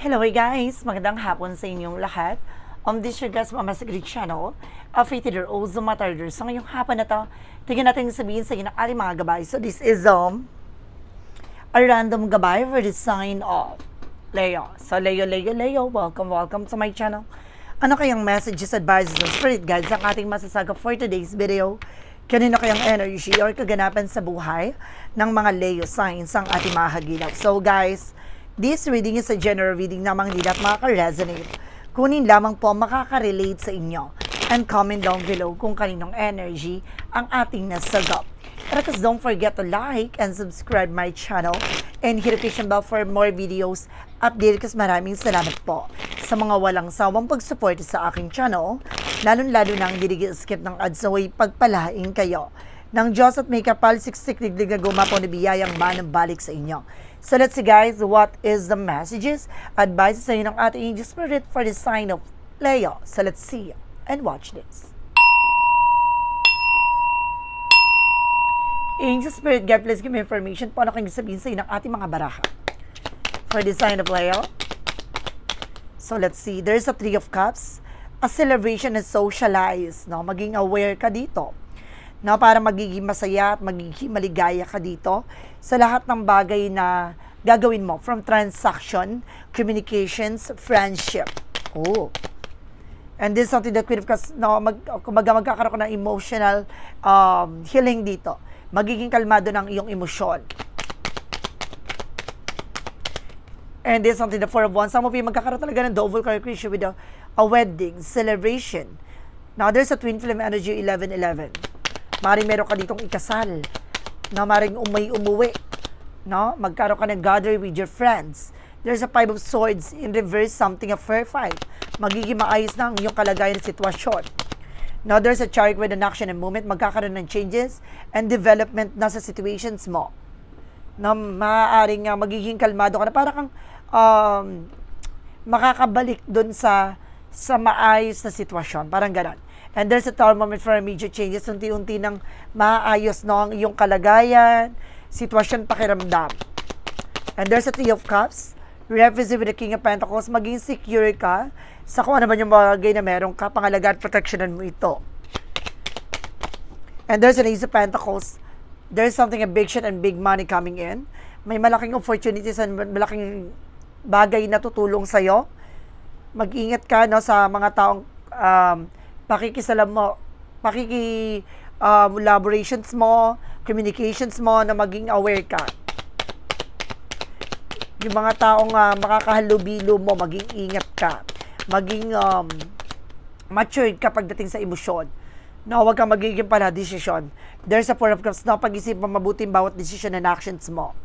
Hello guys! Magandang hapon sa inyong lahat. Um, this is your guys, Mama Sigrid Channel, a fated or also matarder. So ngayong hapon na to, tingnan natin sabihin sa inyo ng mga gabay. So this is um, a random gabay for the sign of Leo. So Leo, Leo, Leo, welcome, welcome to my channel. Ano kayang messages, advices, and spirit guides ang ating masasaga for today's video? Kanino kayang energy or kaganapan sa buhay ng mga Leo signs ang ating mahagilap? So guys, this reading is a general reading namang hindi lahat makaka-resonate. Kunin lamang po makaka-relate sa inyo. And comment down below kung kaninong energy ang ating nasagap. Because don't forget to like and subscribe my channel and hit the notification bell for more videos. Update kasi maraming salamat po sa mga walang sawang pagsuporta sa aking channel, lalong-lalo na ang skip ng ads away pagpalain kayo ng Diyos at may kapal siksik diglig na gumapo na biyayang manang balik sa inyo. So let's see guys, what is the messages, advice sa inyo ng ating angel spirit for the sign of Leo. So let's see and watch this. Angel Spirit, God please give me information po ano kayong sabihin sa inyo ng ating mga baraha. For the sign of Leo. So let's see, there's a Three of Cups, a celebration and socialize, no? Maging aware ka dito. No, para magiging masaya at magiging maligaya ka dito sa lahat ng bagay na gagawin mo from transaction, communications, friendship. Oh. And this is something that Queen of Cups, no, mag, kumbaga magkakaroon ka ng emotional um, healing dito. Magiging kalmado ng iyong emosyon. And this is something the Four of Wands. Some of you magkakaroon talaga ng double calculation with a, a wedding, celebration. Now, there's a twin flame energy 11-11. Maring meron ka ditong ikasal. No, maring umay umuwi. No, magkaroon ka ng gather with your friends. There's a five of swords in reverse, something a fair fight. Magiging maayos na ang iyong kalagayan at sitwasyon. Now, there's a chariot with an action and movement. Magkakaroon ng changes and development na sa situations mo na maaaring uh, magiging kalmado ka na para kang um, makakabalik dun sa sa maayos na sitwasyon. Parang ganon. And there's a tower moment for immediate changes. Unti-unti nang maayos no, ang iyong kalagayan, sitwasyon, pakiramdam. And there's a Three of Cups. Represent with the King of Pentacles. Maging secure ka sa kung ano man yung bagay na meron ka. Pangalagaan protectionan mo ito. And there's an Ace of Pentacles. There's something, a big shit and big money coming in. May malaking opportunities and malaking bagay na tutulong sa'yo. Mag-ingat ka no, sa mga taong um, pakikisalam mo, pakiki um, collaborations mo, communications mo na maging aware ka. Yung mga taong uh, makakahalubilo mo, maging ingat ka. Maging um, matured ka pagdating sa emosyon. No, huwag kang magiging pala desisyon. There's a four of cups na pag-isip mo mabuti ang bawat decision and actions mo.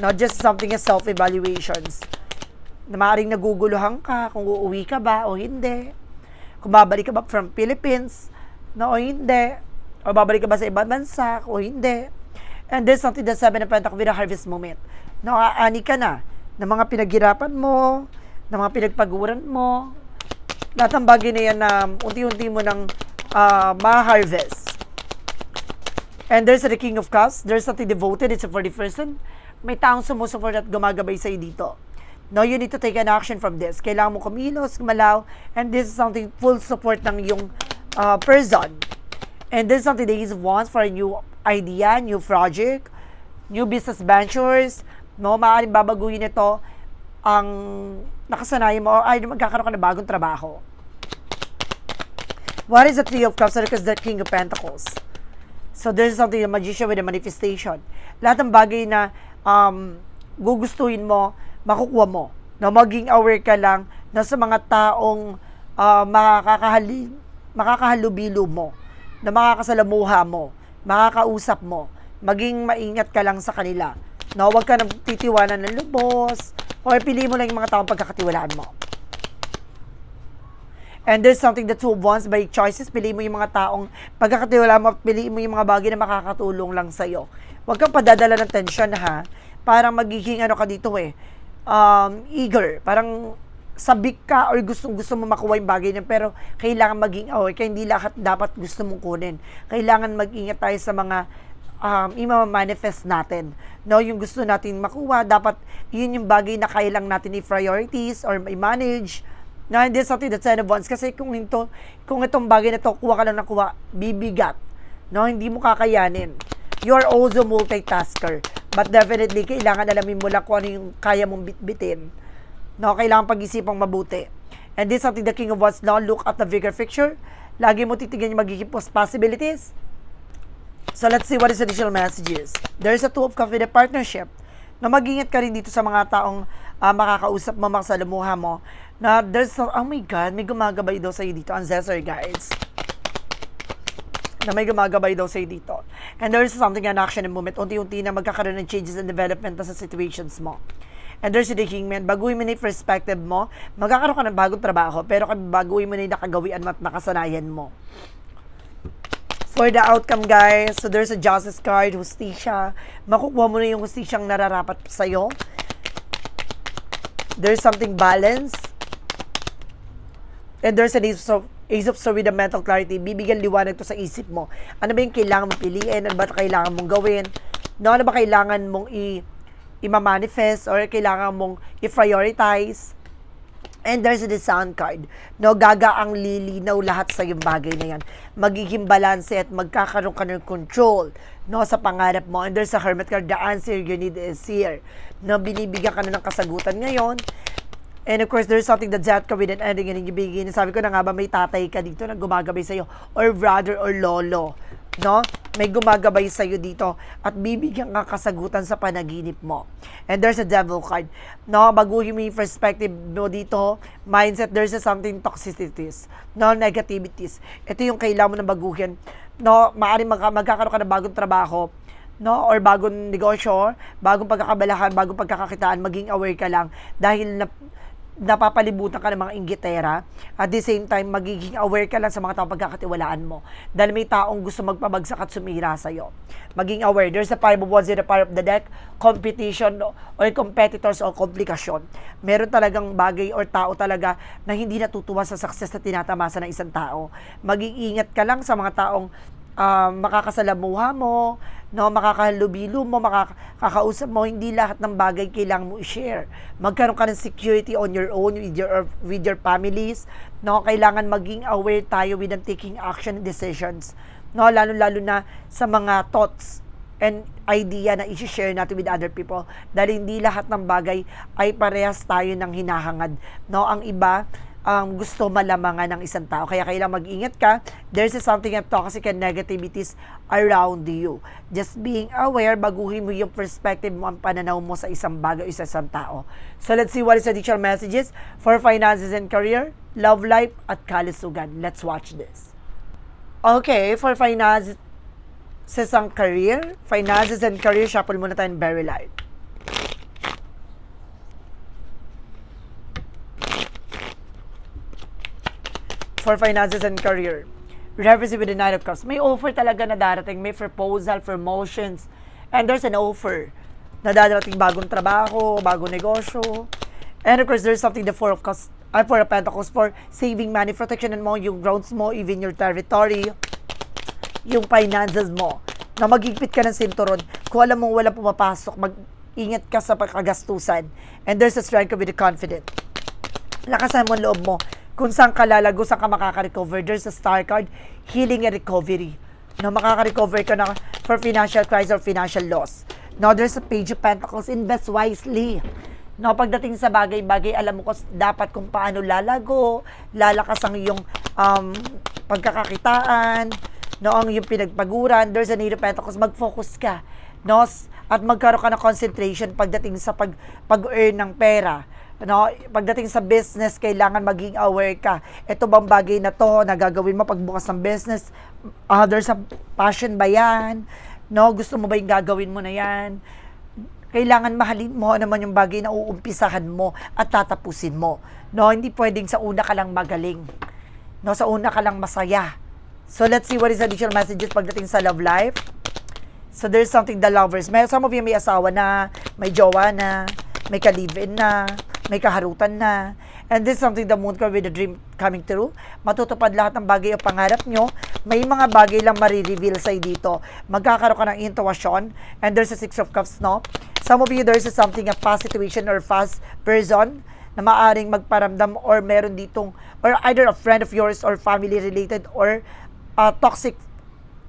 Not just something as self-evaluations. Na maaaring naguguluhan ka kung uuwi ka ba o hindi. Kung babalik ka ba from Philippines no, o hindi. O babalik ka ba sa ibang bansa o hindi. And there's something that seven of pentacles with a harvest moment. No, aani ka na ng mga pinaghirapan mo, ng mga pinagpaguran mo. Lahat ng bagay na yan na unti-unti mo nang uh, ma-harvest. And there's the King of Cups. There's something devoted. It's for the person. May taong sumusuport at gumagabay sa'yo dito. No, you need to take an action from this. Kailangan mo kumilos, kumalaw, and this is something full support ng yung uh, person. And this is something that is wants for a new idea, new project, new business ventures. No, maaaring babaguhin ito ang nakasanayan mo or ay magkakaroon ka ng bagong trabaho. What is the Three of Cups? Because the King of Pentacles. So there's something, a magician with a manifestation. Lahat ng bagay na um, gugustuhin mo, makukuha mo. Na maging aware ka lang na sa mga taong uh, makakahali, makakahalubilo mo, na makakasalamuha mo, makakausap mo, maging maingat ka lang sa kanila. Na huwag ka nang titiwanan ng lubos, o pili mo lang yung mga taong pagkakatiwalaan mo. And there's something that who wants by choices, pili mo yung mga taong pagkakatiwala mo, pili mo yung mga bagay na makakatulong lang sa'yo. Huwag kang padadala ng tension ha. Parang magiging ano ka dito eh, um, eager. Parang sabik ka or gusto gusto mo makuha yung bagay niya pero kailangan maging aware kaya hindi lahat dapat gusto mong kunin. Kailangan mag-ingat tayo sa mga um, ima-manifest natin. No, yung gusto natin makuha, dapat yun yung bagay na kaya lang natin i-priorities or i-manage. Na hindi something that's ten of wands. Kasi kung ito, kung itong bagay na to, kuha ka lang na kuha, bibigat. No, hindi mo kakayanin. You are also multitasker. But definitely, kailangan alamin mo lang kung ano yung kaya mong bitbitin. No, kailangan pag-isipang mabuti. And this is something the King of Wands now look at the bigger picture. Lagi mo titignan yung magiging pos- possibilities. So let's see what is additional messages. There is a two of confident partnership na mag-ingat ka rin dito sa mga taong ah, makakausap mo, makasalamuha mo. Na there's, a- oh my God, may gumagabay daw sa'yo dito. Ancestor, guys na may gumagabay daw sa'yo dito. And there is something an action and movement. Unti-unti na magkakaroon ng changes and development na sa situations mo. And there's the kingman, baguhin mo na yung perspective mo, magkakaroon ka ng bagong trabaho, pero baguhin mo na yung nakagawian mo at nakasanayan mo. For the outcome, guys, so there's a justice card, justisya. Makukuha mo na yung justisyang nararapat sa'yo. There's something balance. And there's an ace of, ace of sword with a mental clarity. Bibigyan liwanag to sa isip mo. Ano ba yung kailangan mong piliin? Ano ba kailangan mong gawin? No, ano ba kailangan mong i- i-manifest or kailangan mong i-prioritize? And there's the sound card. No, gaga ang lilinaw lahat sa yung bagay na yan. Magiging balance at magkakaroon ka ng control no, sa pangarap mo. And there's a hermit card. The answer you need is here. No, binibigyan ka na ng kasagutan ngayon. And of course, there's something that's that with an ending and ibigin. Sabi ko na nga ba, may tatay ka dito na gumagabay sa'yo. Or brother or lolo. No? May gumagabay sa'yo dito. At bibigyan ka kasagutan sa panaginip mo. And there's a devil card. No? Baguhin mo yung perspective mo dito. Mindset, there's a something toxicities. No? Negativities. Ito yung kailangan mo na baguhin. No? Maaaring magka- magkakaroon ka ng bagong trabaho no or bagong negosyo, bagong pagkakabalahan, bagong pagkakakitaan, maging aware ka lang dahil na, napapalibutan ka ng mga inggitera. At the same time, magiging aware ka lang sa mga taong pagkakatiwalaan mo. Dahil may taong gusto magpabagsak at sumira sa'yo. Maging aware. There's a five of wands in the part of the deck, competition or competitors o komplikasyon. Meron talagang bagay or tao talaga na hindi natutuwa sa success na tinatamasa ng isang tao. Maging ingat ka lang sa mga taong um, makakasalamuha mo, no, makakahalubilo mo, makakausap mo, hindi lahat ng bagay kailangan mo i-share. Magkaroon ka ng security on your own with your with your families, no, kailangan maging aware tayo with ang taking action and decisions. No, lalo-lalo na sa mga thoughts and idea na i-share natin with other people dahil hindi lahat ng bagay ay parehas tayo ng hinahangad. No, ang iba um, gusto malamangan ng isang tao. Kaya kailangan mag-ingat ka. There's something of toxic and negativities around you. Just being aware, baguhin mo yung perspective mo, ang pananaw mo sa isang bagay o sa isang tao. So let's see what is additional messages for finances and career, love life, at kalusugan. Let's watch this. Okay, for finances and career, finances and career, shuffle muna tayo very light. For finances and career. Reverse with the Knight of Cups. May offer talaga na darating. May proposal, promotions. And there's an offer na darating bagong trabaho, bagong negosyo. And of course, there's something the Four of Cups, uh, Four of Pentacles for saving money, protection mo, yung grounds mo, even your territory, yung finances mo. Na magigpit ka ng sinturon. Kung alam mong wala pumapasok, mag-ingat ka sa pagkagastusan. And there's a strength with the confident. Lakasan mo ang loob mo kung saan ka lalago, saan ka makaka-recover. There's a star card, healing and recovery. No, makaka-recover ka na for financial crisis or financial loss. No, there's a page of pentacles, invest wisely. No, pagdating sa bagay-bagay, alam mo ko dapat kung paano lalago, lalakas ang iyong um, pagkakakitaan, no, ang iyong pinagpaguran, there's a need of pentacles, mag-focus ka, no, at magkaroon ka ng concentration pagdating sa pag, pag-earn ng pera no, pagdating sa business, kailangan maging aware ka. Ito bang bagay na to na gagawin mo pagbukas ng business? Uh, there's a passion ba yan? No, gusto mo ba yung gagawin mo na yan? Kailangan mahalin mo naman yung bagay na uumpisahan mo at tatapusin mo. No, hindi pwedeng sa una ka lang magaling. No, sa una ka lang masaya. So let's see what is additional messages pagdating sa love life. So there's something the lovers. May some of you may asawa na, may jowa na, may ka-live-in na, may kaharutan na. And this is something the moon card with the dream coming true. Matutupad lahat ng bagay o pangarap nyo. may mga bagay lang marireveal sa'yo dito. Magkakaroon ka ng intuition, and there's a Six of Cups, no? Some of you, there's a something, a fast situation or fast person na maaring magparamdam or meron ditong, or either a friend of yours or family related or uh, toxic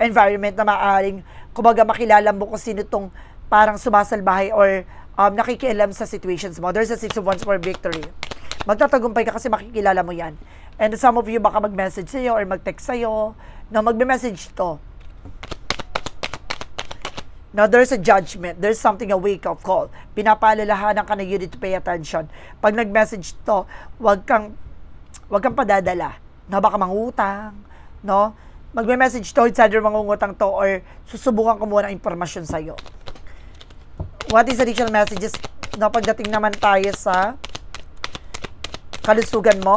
environment na maaring, kumbaga makilala mo kung sino tong parang sumasalbahay or um, nakikialam sa situations mo. There's a Six of Wands for victory. Magtatagumpay ka kasi makikilala mo yan. And some of you baka mag-message sa'yo or mag-text sa'yo. No, magbe-message to. Now, there's a judgment. There's something, a wake-up call. Pinapaalalahanan ka na you need to pay attention. Pag nag-message to, wag kang, wag kang padadala. No, baka mangutang. No? Magme-message to, it's either mangungutang to or susubukan ko muna ng impormasyon sa'yo. What is additional messages? No, pagdating naman tayo sa kalusugan mo.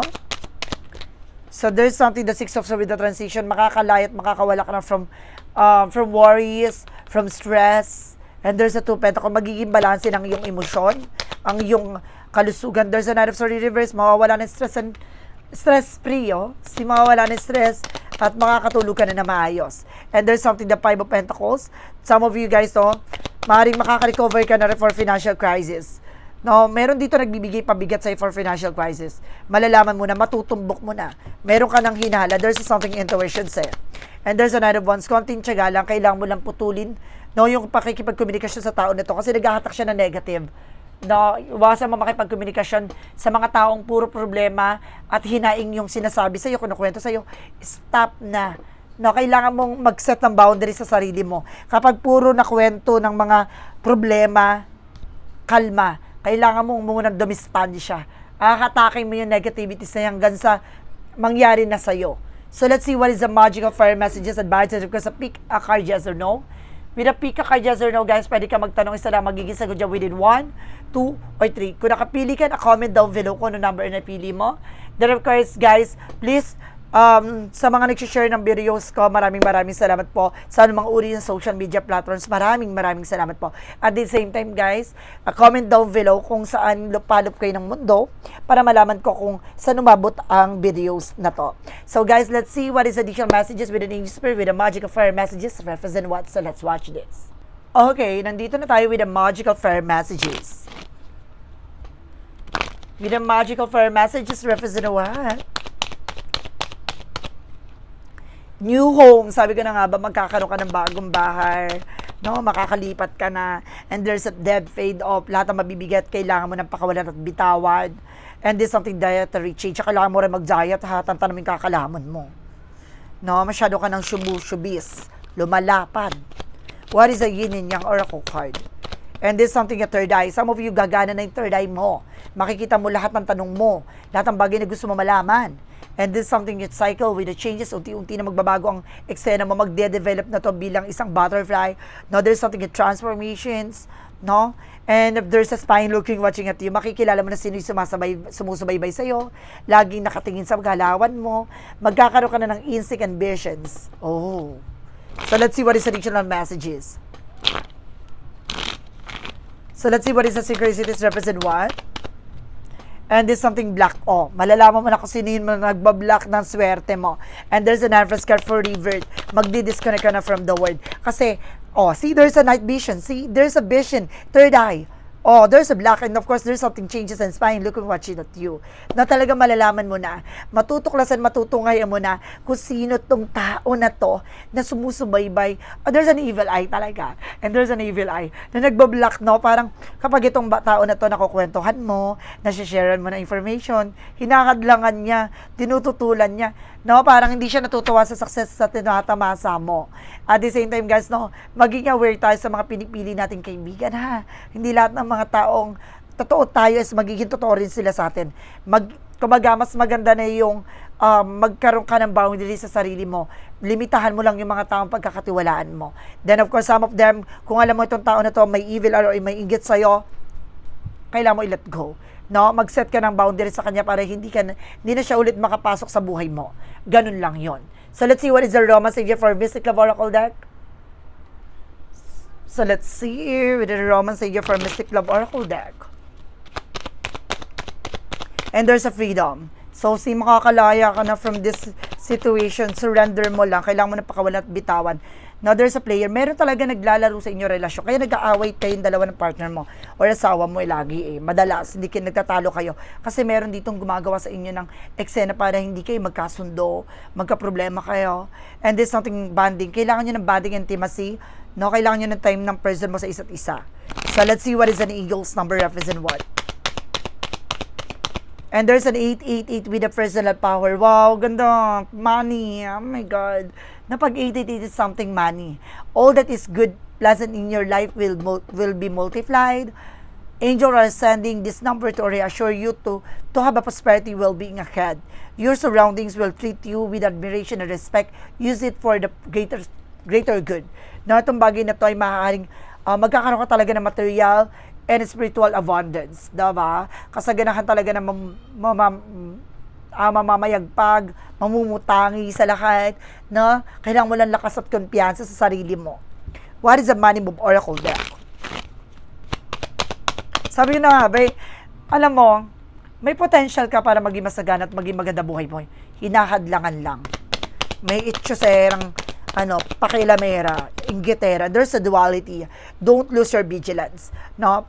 So there's something the six of Swords with the transition makakalaya at makakawala ka na from um, from worries, from stress. And there's a two pentacle magiging balanse ng iyong emosyon, ang iyong kalusugan. There's a Knight of Swords reverse, mawawala ng stress and stress free, oh. Si mawawala ng stress at makakatulog ka na na maayos. And there's something the Five of Pentacles. Some of you guys, oh, maaaring makaka-recover ka na for financial crisis. No, meron dito nagbibigay pabigat sa'yo for financial crisis. Malalaman mo na, matutumbok mo na. Meron ka ng hinala, there's something intuition sa'yo. And there's a Knight of Wands, konting tiyaga lang, kailangan mo lang putulin no, yung pakikipagkomunikasyon sa tao na to kasi naghahatak siya ng negative. No, iwasan mo makipagkomunikasyon sa mga taong puro problema at hinaing yung sinasabi sa'yo, kinukwento sa'yo. Stop na. No, kailangan mong mag-set ng boundaries sa sarili mo. Kapag puro na kwento ng mga problema, kalma. Kailangan mong munang dumistansya. Akatakin mo yung negativities na hanggang sa mangyari na sa'yo. So let's see what is the magical fire messages advices because a pick a card yes or no. With a pick a card yes or no, guys, pwede ka magtanong isa lang, magiging sagot dyan within 1, 2, or 3. Kung nakapili ka, na-comment down below kung ano number na napili mo. Then of course, guys, please um, sa mga nag-share ng videos ko, maraming maraming salamat po sa anumang uri ng social media platforms. Maraming maraming salamat po. At the same time, guys, uh, comment down below kung saan lupalop kayo ng mundo para malaman ko kung saan umabot ang videos na to. So guys, let's see what is additional messages with the Angel Spirit with the magical fire messages represent what. So let's watch this. Okay, nandito na tayo with the magical fire messages. With the magical fire messages represent what? New home. Sabi ko na nga ba, magkakaroon ka ng bagong bahay. No, makakalipat ka na. And there's a dead fade off. Lahat ng mabibigat, kailangan mo ng pakawalan at bitawan. And there's something dietary change. Kailangan mo rin mag-diet ha. Tantan namin kakalaman mo. No, masyado ka ng shubu-shubis. Lumalapad. What is a yin and yang oracle card? And this something a third eye. Some of you gagana na yung third eye mo. Makikita mo lahat ng tanong mo. Lahat ng bagay na gusto mo malaman. And this something that cycle with the changes, unti-unti na magbabago ang eksena mo, magde-develop na to bilang isang butterfly. No, there's something that transformations, no? And if there's a spine looking, watching at you, makikilala mo na sino yung sumasabay, sumusubaybay sa'yo, laging nakatingin sa galawan mo, magkakaroon ka na ng instinct and visions. Oh. So let's see what is additional messages. So let's see what is the synchronicities represent what? And there's something black. Oh, malalaman mo na kung sino yung nagbablock ng swerte mo. And there's an adverse card for revert. Magdi-disconnect ka na from the word. Kasi, oh, see, there's a night vision. See, there's a vision. Third eye. Oh, there's a black and of course there's something changes and spine looking watching at you. Na talaga malalaman mo na, matutuklasan, matutungayan mo na kung sino tong tao na to na sumusubaybay. Oh, there's an evil eye talaga. And there's an evil eye na nagbablock, no? Parang kapag itong tao na to nakukwentuhan mo, nasisharean mo na information, hinakadlangan niya, tinututulan niya, no? Parang hindi siya natutuwa sa success sa tinatamasa mo. At the same time, guys, no, maging aware tayo sa mga pinipili nating kaibigan, ha? Hindi lahat ng mga taong totoo tayo is magiging totoo rin sila sa atin. Mag, kumbaga, mas maganda na yung um, magkaroon ka ng boundary sa sarili mo. Limitahan mo lang yung mga taong pagkakatiwalaan mo. Then, of course, some of them, kung alam mo itong tao na to may evil or may inggit sa'yo, kailangan mo i-let go. No, mag-set ka ng boundary sa kanya para hindi ka hindi na siya ulit makapasok sa buhay mo. Ganun lang 'yon. So let's see what is the romance savior for Mystic Love Oracle deck. So let's see with the romance savior for Mystic Love Oracle deck. And there's a freedom. So, si makakalaya ka na from this situation, surrender mo lang, kailangan mo na pakawalan at bitawan. Now, there's a player, meron talaga naglalaro sa inyo relasyon, kaya nag-aaway kayong dalawa ng partner mo or asawa mo eh, lagi eh. Madalas, hindi kayo nagtatalo kayo. Kasi meron ditong gumagawa sa inyo ng eksena para hindi kayo magkasundo, magka-problema kayo. And there's something bonding. Kailangan nyo ng bonding intimacy, no? Kailangan nyo ng time ng person mo sa isa't isa. So, let's see what is an eagle's number represent what. And there's an 888 with a personal power. Wow, ganda. Money. Oh my God. Na pag 888 is something money. All that is good, pleasant in your life will will be multiplied. Angels are sending this number to reassure you to to have a prosperity well-being ahead. Your surroundings will treat you with admiration and respect. Use it for the greater greater good. Na itong bagay na to ay maaaring ah, magkakaroon ka talaga ng material and spiritual abundance, diba? Kasaganahan talaga ng mam, ah, mamamayagpag, mamumutangi sa lahat, no? Kailangan mo lang lakas at kumpiyansa sa sarili mo. What is the money move oracle deck? Sabi na nga, alam mo, may potential ka para maging masagana at maging maganda buhay mo. Hinahadlangan lang. May itchoserang, ano, pakilamera, inggitera. There's a duality. Don't lose your vigilance. No?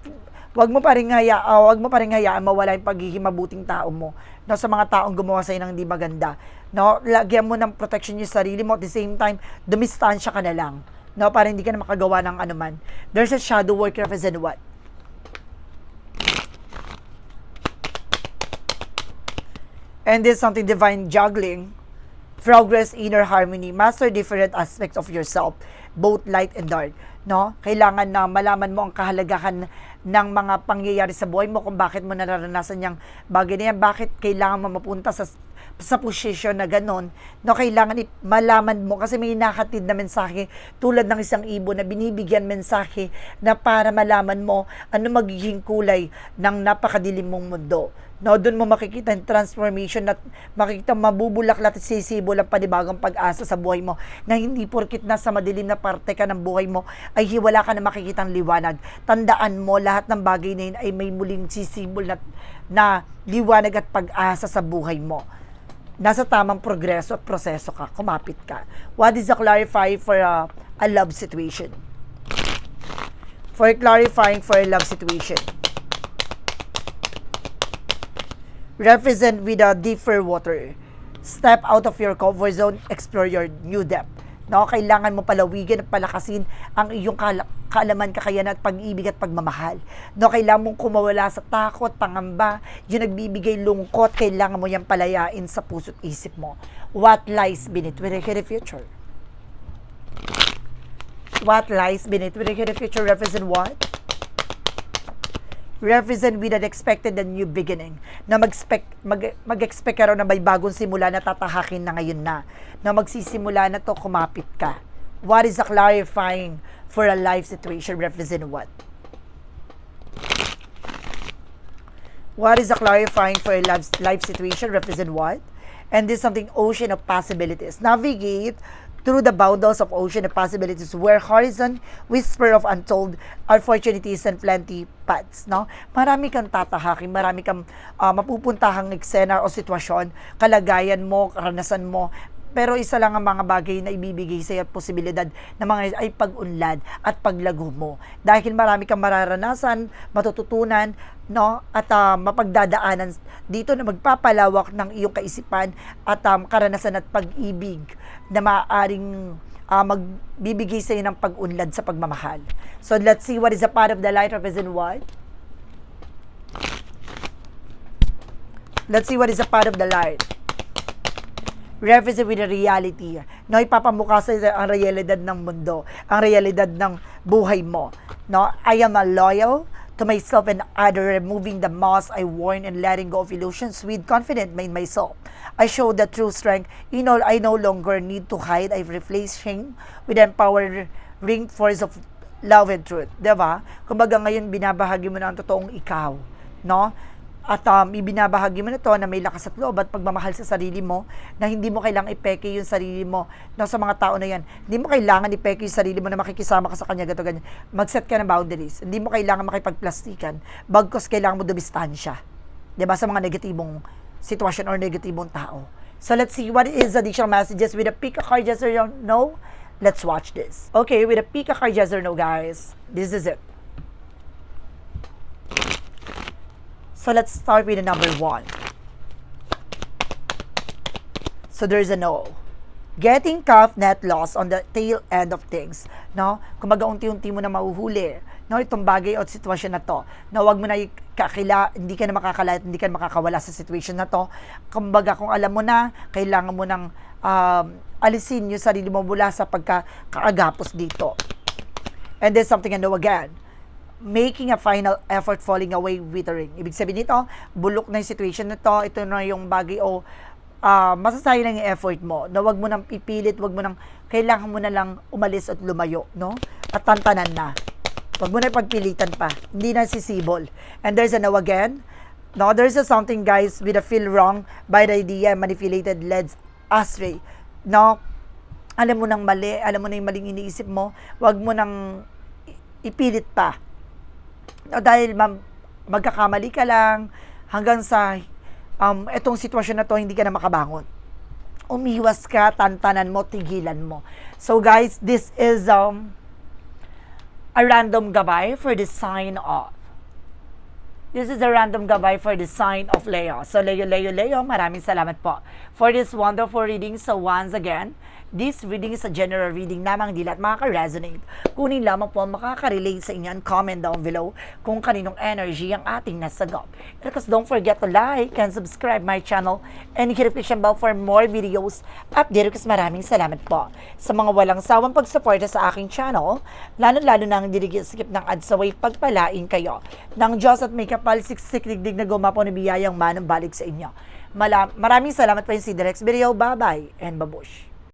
Huwag mo pa rin haya, wag mo pa rin hayaan mawala yung pagiging mabuting tao mo. No, sa mga taong gumawa sa'yo ng hindi maganda. No, lagyan mo ng protection yung sarili mo at the same time, dumistansya ka na lang. No, para hindi ka na makagawa ng anuman. There's a shadow work represent what? And there's something divine juggling, progress, inner harmony, master different aspects of yourself, both light and dark. No? Kailangan na malaman mo ang kahalagahan ng mga pangyayari sa buhay mo kung bakit mo nararanasan yung bagay na yan, bakit kailangan mo mapunta sa sa posisyon na ganon, no, kailangan malaman mo kasi may nakatid na mensahe tulad ng isang ibon na binibigyan mensahe na para malaman mo ano magiging kulay ng napakadilim mong mundo. No, doon mo makikita yung transformation at makikita mabubulaklat at sisibol ang panibagong pag-asa sa buhay mo na hindi porkit nasa madilim na parte ka ng buhay mo ay hiwala ka na makikitang liwanag. Tandaan mo lahat ng bagay na yun ay may muling sisibol na, na liwanag at pag-asa sa buhay mo nasa tamang progreso at proseso ka, kumapit ka. What is the clarify for a, a love situation? For clarifying for a love situation. Represent with a deeper water. Step out of your comfort zone, explore your new depth. No, kailangan mo palawigin at palakasin ang iyong kala- kaalaman, kakayanan at pag-ibig at pagmamahal. No, kailangan mong kumawala sa takot, pangamba, yung nagbibigay lungkot, kailangan mo yan palayain sa puso't isip mo. What lies beneath with the future? What lies beneath with the future represent what? Represent with an expected and new beginning. Na mag-expect, mag, mag-expect ka raw na may bagong simula na tatahakin na ngayon na. Na magsisimula na to, kumapit ka. What is the clarifying for a life situation represent what? What is the clarifying for a life, life situation represent what? And this is something ocean of possibilities. Navigate through the boundless of ocean of possibilities where horizon, whisper of untold opportunities and plenty paths, no? Marami kang tatahakin, marami kang uh, mapupuntahang eksena o sitwasyon, kalagayan mo, karanasan mo, pero isa lang ang mga bagay na ibibigay sa iyo at posibilidad na mga ay pag-unlad at paglago mo. Dahil marami kang mararanasan, matututunan, no? At uh, mapagdadaanan dito na magpapalawak ng iyong kaisipan at um, karanasan at pag-ibig na maaaring uh, magbibigay sa iyo ng pag-unlad sa pagmamahal. So let's see what is a part of the light represent what? Let's see what is a part of the light represent with the reality. No, ipapamukha sa ang realidad ng mundo, ang realidad ng buhay mo. No, I am a loyal to myself and other, removing the mask I worn and letting go of illusions with confidence in myself. I show the true strength. You know, I no longer need to hide. I replace shame with empowering force of love and truth. Diba? Kumbaga ngayon, binabahagi mo na ang totoong ikaw. No? At um, ibinabahagi mo na to na may lakas at loob at pagmamahal sa sarili mo na hindi mo kailangang ipeke yung sarili mo no, sa mga tao na yan. Hindi mo kailangan ipeke yung sarili mo na makikisama ka sa kanya, gato ganyan. Mag-set ka ng boundaries. Hindi mo kailangan makipagplastikan. Bagkos kailangan mo dumistansya. 'Di ba Sa mga negatibong sitwasyon or negatibong tao. So let's see what is additional messages with a pick a card yes or no. Let's watch this. Okay, with a pick a card yes or no, guys. This is it. So let's start with the number one. So there's a no. Getting calf net loss on the tail end of things. No? Kumbaga unti-unti mo na mahuhuli. No, itong bagay o sitwasyon na to. Na wag mo na kakila, hindi ka na makakala, hindi ka na makakawala sa situation na to. Kumbaga kung alam mo na, kailangan mo nang um, alisin yung sarili mo mula sa pagkakaagapos dito. And there's something I know again making a final effort falling away withering. Ibig sabihin nito, bulok na yung situation na to, ito na yung bagay o ah, masasayang yung effort mo. Na wag mo nang pipilit, wag mo nang, kailangan mo na lang umalis at lumayo, no? At tantanan na. Wag mo na pagpilitan pa. Hindi na sisibol. And there's a no again. No, there's a something guys with a feel wrong by the idea manipulated led astray. No, alam mo nang mali, alam mo na yung maling iniisip mo, wag mo nang ipilit pa. No, dahil ma'am, magkakamali ka lang hanggang sa um, etong sitwasyon na to, hindi ka na makabangon. Umiwas ka, tantanan mo, tigilan mo. So guys, this is um, a random gabay for the sign of. This is a random gabay for the sign of Leo. So Leo, Leo, Leo, maraming salamat po for this wonderful reading. So once again, this reading is a general reading lamang di lahat makaka-resonate. Kunin lamang po ang makaka-relate sa inyo and comment down below kung kaninong energy ang ating nasagop. And because don't forget to like and subscribe my channel and hit the notification bell for more videos. Update kasi maraming salamat po sa mga walang sawang pagsuporta sa aking channel, lalo-lalo na ang skip ng ads away pagpalain kayo ng Diyos at may kapal siksik digdig na gumapo na biyayang manang balik sa inyo. Mala- maraming salamat pa yung si Direx Video. Bye-bye and babush.